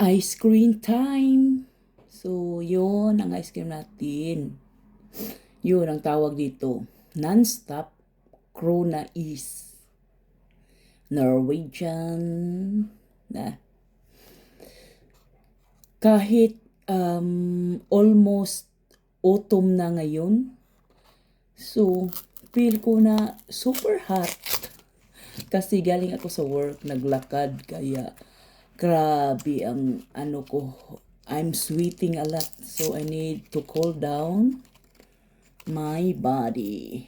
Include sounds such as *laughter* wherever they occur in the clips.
Ice cream time! So, yun ang ice cream natin. Yun ang tawag dito. Non-stop Corona is Norwegian na kahit um, almost autumn na ngayon. So, feel ko na super hot. Kasi galing ako sa work, naglakad, kaya grabe ang ano ko. I'm sweating a lot, so I need to cool down my body.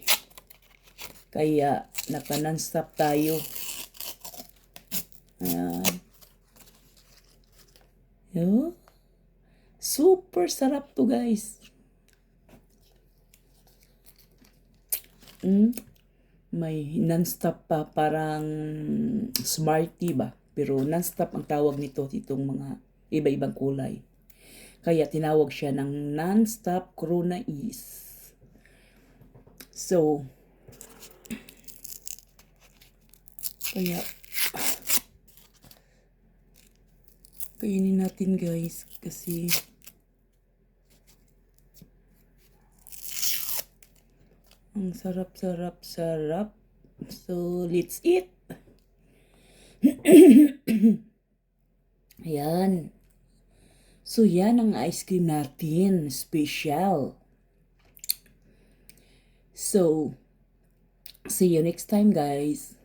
Kaya, naka non-stop tayo. Ayan. Yo. Super sarap to guys. Mm. May non-stop pa parang Smartie ba? Pero non-stop ang tawag nito itong mga iba-ibang kulay. Kaya tinawag siya ng non-stop Corona is. So, kaya kainin natin guys kasi ang sarap sarap sarap so let's eat *coughs* ayan so yan ang ice cream natin. Special. So see you next time guys